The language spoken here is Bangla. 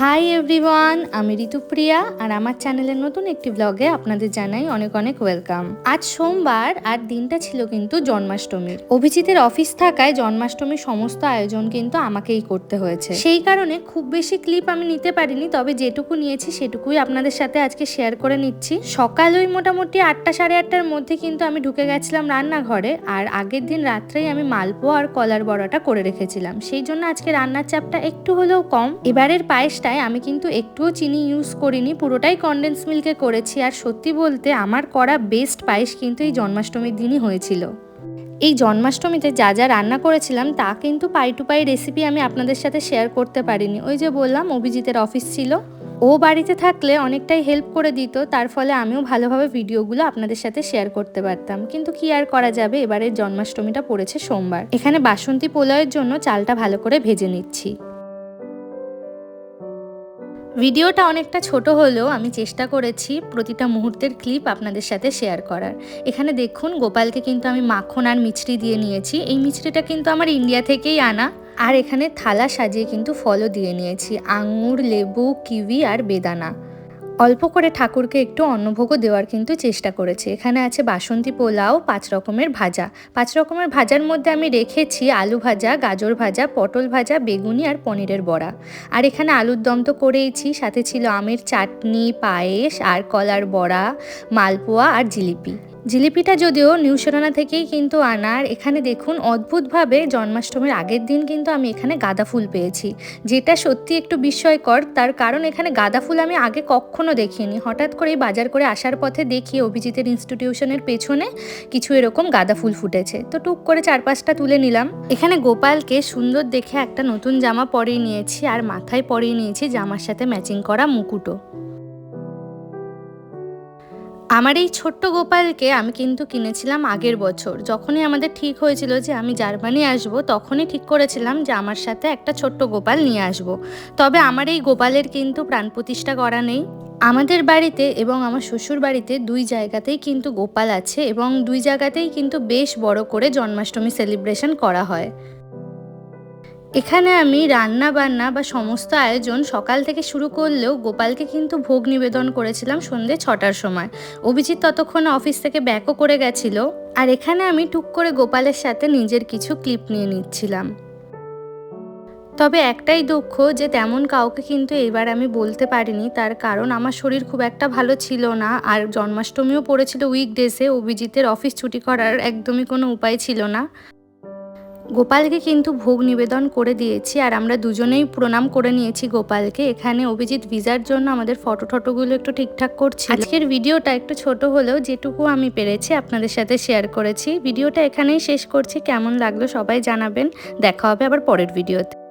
হাই এভরিওয়ান আমি ঋতুপ্রিয়া আর আমার চ্যানেলের নতুন একটি ব্লগে আপনাদের জানাই অনেক অনেক ওয়েলকাম আজ সোমবার আর দিনটা ছিল কিন্তু জন্মাষ্টমীর। অভিজিতের অফিস থাকায় জন্মাষ্টমীর সমস্ত আয়োজন কিন্তু আমাকেই করতে হয়েছে। সেই কারণে খুব বেশি ক্লিপ আমি নিতে পারিনি, তবে যেটুকু নিয়েছি সেটুকুই আপনাদের সাথে আজকে শেয়ার করে নিচ্ছি। সকাল ওই মোটামুটি আটটা সাড়ে আটটার মধ্যে কিন্তু আমি ঢুকে গেছিলাম রান্নাঘরে, আর আগের দিন রাত্রেই আমি মালপোয়া আর কলার বড়াটা করে রেখেছিলাম। সেই জন্য আজকে রান্নার চাপটা একটু হলেও কম। এবারের পায়েসটায় আমি কিন্তু একটুও চিনি ইউজ করিনি, পুরোটাই কনডেন্স মিল্কে করেছি। আর সত্যি বলতে আমার করা বেস্ট পায়েস কিন্তু এই জন্মাষ্টমীর দিনই হয়েছিল। এই জন্মাষ্টমীতে যা যা রান্না করেছিলাম, তা কিন্তু পাই টু পাই রেসিপি আমি আপনাদের সাথে শেয়ার করতে পারিনি। ওই যে বললাম, অভিজিতের অফিস ছিল। ও বাড়িতে থাকলে অনেকটাই হেল্প করে দিত, তার ফলে আমিও ভালোভাবে ভিডিওগুলো আপনাদের সাথে শেয়ার করতে পারতাম। কিন্তু কি আর করা যাবে? এবারের জন্মাষ্টমীটা পড়েছে সোমবার। এখানে বাসন্তী পোলাওয়ের জন্য চালটা ভালো করে ভেজে নিচ্ছি। ভিডিওটা অনেকটা ছোট হলেও আমি চেষ্টা করেছি প্রতিটা মুহূর্তের ক্লিপ আপনাদের সাথে শেয়ার করার। এখানে দেখুন, গোপালকে কিন্তু আমি মাখন আর মিছরি দিয়ে নিয়েছি। এই মিছরিটা কিন্তু আমার ইন্ডিয়া থেকেই আনা। আর এখানে থালা সাজিয়ে কিন্তু ফলও দিয়ে নিয়েছি। আঙুর, লেবু, কিউই আর বেদানা। অল্প করে ঠাকুরকে একটু অন্নভোগও দেওয়ার কিন্তু চেষ্টা করেছি। এখানে আছে বাসন্তী পোলাও, পাঁচ রকমের ভাজা। পাঁচ রকমের ভাজার মধ্যে আমি রেখেছি আলু ভাজা, গাজর ভাজা, পটল ভাজা, বেগুনি আর পনিরের বড়া। আর এখানে আলুর দম তো করেইছি, সাথে ছিল আমের চাটনি, পায়েস আর কলার বড়া, মালপোয়া আর জিলিপি। জিলিপিটা যদিও নিউশরানা থেকেই কিন্তু আনার এখানে দেখুন অদ্ভুতভাবে জন্মাষ্টমীর আগের দিন কিন্তু আমি এখানে গাঁদা ফুল পেয়েছি। যেটা সত্যি একটু বিস্ময়কর, তার কারণ এখানে গাঁদা ফুল আমি আগে কখনো দেখিনি। হঠাৎ করেই বাজার করে আসার পথে দেখি অভিজিতের ইনস্টিটিউশনের পেছনে কিছু এরকম গাঁদা ফুল ফুটেছে। তো টুক করে চার পাঁচটা তুলে নিলাম। এখানে গোপালকে সুন্দর দেখে একটা নতুন জামা পরিয়ে নিয়েছি, আর মাথায় পরিয়ে নিয়েছি জামার সাথে ম্যাচিং করা মুকুটও আমার এই ছোট্ট গোপালকে আমি কিন্তু কিনেছিলাম আগের বছর। যখনই আমাদের ঠিক হয়েছিল যে আমি জার্মানি আসব, তখনই ঠিক করেছিলাম যে আমার সাথে একটা ছোট্ট গোপাল নিয়ে আসব। তবে আমার এই গোপালের কিন্তু প্রাণ প্রতিষ্ঠা করা নেই। আমাদের বাড়িতে এবং আমার শ্বশুর বাড়িতে দুই জায়গাতেই কিন্তু গোপাল আছে এবং দুই জায়গাতেই কিন্তু বেশ বড় করে জন্মাষ্টমী সেলিব্রেশন করা হয়। এখানে আমি রান্না বান্না বা সমস্ত আয়োজন সকাল থেকে শুরু করলেও গোপালকে কিন্তু ভোগ নিবেদন করেছিলাম সন্ধে ছটার সময়। অভিজিৎ ততক্ষণ অফিস থেকে ব্যাকও করে গেছিল। আর এখানে আমি টুক করে গোপালের সাথে নিজের কিছু ক্লিপ নিয়ে নিচ্ছিলাম। তবে একটাই দুঃখ যে তেমন কাউকে কিন্তু এবার আমি বলতে পারিনি। তার কারণ আমার শরীর খুব একটা ভালো ছিল না। আর জন্মাষ্টমীও পড়েছিল উইকডেসে। অভিজিতের অফিস ছুটি করার একদমই কোনো উপায় ছিল না। গোপালকে কিন্তু ভোগ নিবেদন করে দিয়েছি আর আমরা দুজনেই প্রণাম করে নিয়েছি গোপালকে। এখানে অভিজিৎ ভিজার জন্য আমাদের ফটো টটোগুলো একটু ঠিকঠাক করছি আজকের ভিডিওটা একটু ছোট হলেও যেটুকু আমি পেরেছি আপনাদের সাথে শেয়ার করেছি। ভিডিওটা এখানেই শেষ করছি। কেমন লাগল সবাই জানাবেন। দেখা হবে আবার পরের ভিডিওতে